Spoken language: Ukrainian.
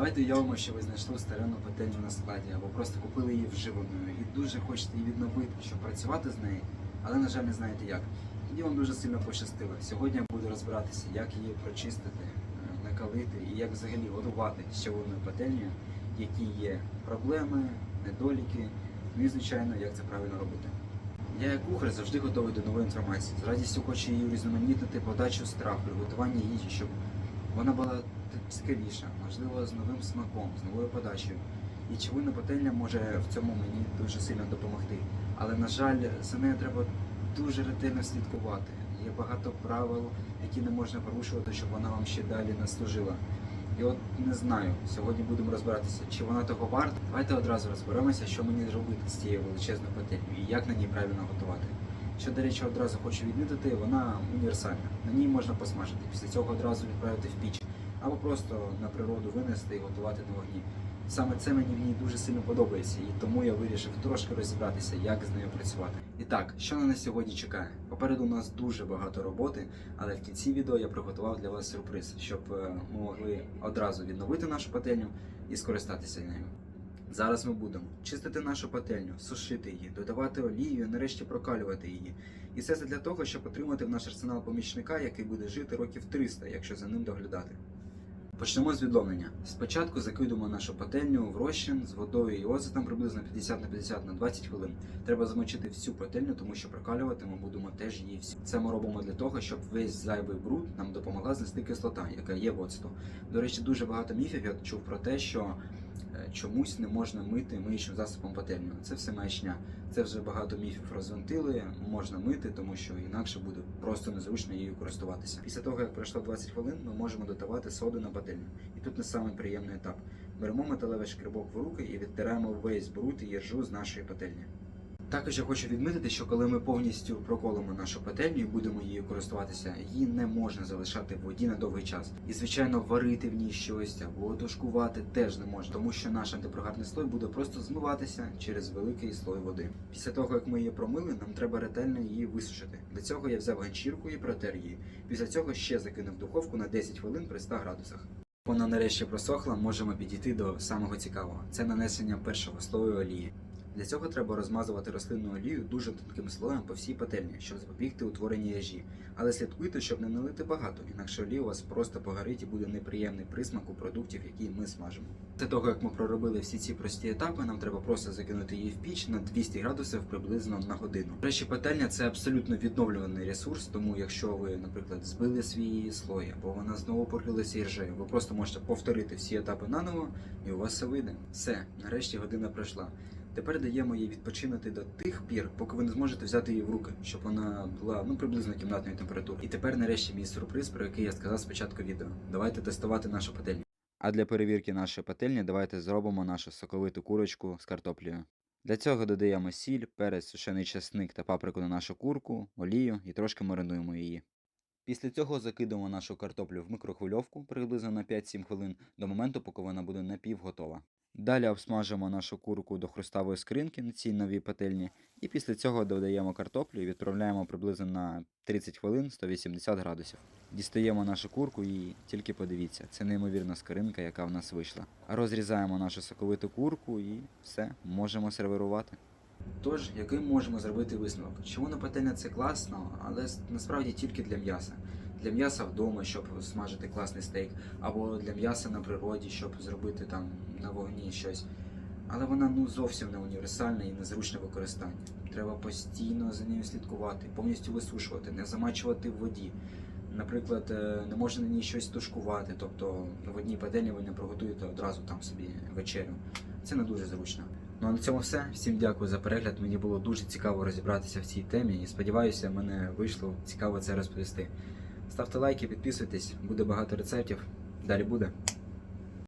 Давайте уявимо, що ви знайшли старинну пательню на складі або просто купили її вживаною і дуже хочете її відновити, щоб працювати з нею, але, на жаль, не знаєте як. Тоді вам дуже сильно пощастило. Сьогодні я буду розбиратися, як її прочистити, е, накалити і як взагалі готувати з чавунною пательнею, які є проблеми, недоліки, ну і звичайно, як це правильно робити. Я як кухар завжди готовий до нової інформації. З радістю хочу її урізноманітнити подачу страв, приготування їжі, щоб вона була цікавіша, можливо, з новим смаком, з новою подачею. І чавунна пательня може в цьому мені дуже сильно допомогти. Але, на жаль, за нею треба дуже ретельно слідкувати. Є багато правил, які не можна порушувати, щоб вона вам ще далі не служила. І от не знаю, сьогодні будемо розбиратися, чи вона того варта. Давайте одразу розберемося, що мені зробити з цією величезною пательнею і як на ній правильно готувати. Що, до речі, одразу хочу відмітити, вона універсальна. На ній можна посмажити, після цього одразу відправити в піч, або просто на природу винести і готувати на вогні. Саме це мені в ній дуже сильно подобається, і тому я вирішив трошки розібратися, як з нею працювати. І так, що на нас сьогодні чекає? Попереду у нас дуже багато роботи, але в кінці відео я приготував для вас сюрприз, щоб е, ми могли одразу відновити нашу пательню і скористатися нею. Зараз ми будемо чистити нашу пательню, сушити її, додавати олію, нарешті прокалювати її. І все це для того, щоб отримати в наш арсенал помічника, який буде жити років 300, якщо за ним доглядати. Почнемо з відновлення. Спочатку закидуємо нашу пательню в розчин з водою і оцетом приблизно 50 на 50 на 20 хвилин. Треба замочити всю пательню, тому що прокалювати ми будемо теж її всю. Це ми робимо для того, щоб весь зайвий бруд нам допомогла знести кислота, яка є в оцету. До речі, дуже багато міфів я чув про те, що чомусь не можна мити миючим засобом пательню. Це все маячня. Це вже багато міфів розвинтили. Можна мити, тому що інакше буде просто незручно її користуватися. Після того, як пройшло 20 хвилин, ми можемо додавати соду на пательню. І тут не самий приємний етап. Беремо металевий шкребок в руки і відтираємо весь бруд і іржу з нашої пательні. Також я хочу відмітити, що коли ми повністю проколимо нашу пательню і будемо її користуватися, її не можна залишати в воді на довгий час. І звичайно, варити в ній щось або тушкувати теж не можна, тому що наш антипригарний слой буде просто змиватися через великий слой води. Після того, як ми її промили, нам треба ретельно її висушити. Для цього я взяв ганчірку і протер її. Після цього ще закинув духовку на 10 хвилин при 100 градусах. Вона нарешті просохла, можемо підійти до самого цікавого. Це нанесення першого слою олії. Для цього треба розмазувати рослинну олію дуже тонким слоєм по всій пательні, щоб запобігти утворенню яжі. Але слідкуйте, щоб не налити багато, інакше олія у вас просто погорить і буде неприємний присмак у продуктів, які ми смажимо. Після того, як ми проробили всі ці прості етапи, нам треба просто закинути її в піч на 200 градусів приблизно на годину. Речі, пательня це абсолютно відновлюваний ресурс, тому якщо ви, наприклад, збили свій слой, або вона знову покрилася іржею, ви просто можете повторити всі етапи наново, і у вас все вийде. Все, нарешті година пройшла. Тепер даємо їй відпочинути до тих пір, поки ви не зможете взяти її в руки, щоб вона була ну приблизно кімнатної температури. І тепер нарешті мій сюрприз, про який я сказав спочатку відео. Давайте тестувати нашу пательню. А для перевірки нашої пательні давайте зробимо нашу соковиту курочку з картоплею. Для цього додаємо сіль, перець, сушений часник та паприку на нашу курку, олію і трошки маринуємо її. Після цього закидуємо нашу картоплю в микрохвильовку приблизно на 5-7 хвилин до моменту, поки вона буде напівготова. Далі обсмажимо нашу курку до хруставої скринки на цій новій пательні, і після цього додаємо картоплю і відправляємо приблизно на 30 хвилин 180 градусів. Дістаємо нашу курку і тільки подивіться, це неймовірна скринка, яка в нас вийшла. Розрізаємо нашу соковиту курку і все, можемо сервірувати. Тож, який можемо зробити висновок? Чому пательня це класно, але насправді тільки для м'яса. Для м'яса вдома, щоб смажити класний стейк, або для м'яса на природі, щоб зробити там на вогні щось. Але вона ну зовсім не універсальна і незручне використання. Треба постійно за нею слідкувати, повністю висушувати, не замачувати в воді. Наприклад, е, не можна на ній щось тушкувати, тобто в одній пательні ви не приготуєте одразу там собі вечерю. Це не дуже зручно. Ну а на цьому все. Всім дякую за перегляд. Мені було дуже цікаво розібратися в цій темі і сподіваюся, мене вийшло цікаво це розповісти. Ставте лайки, підписуйтесь, буде багато рецептів. Далі буде.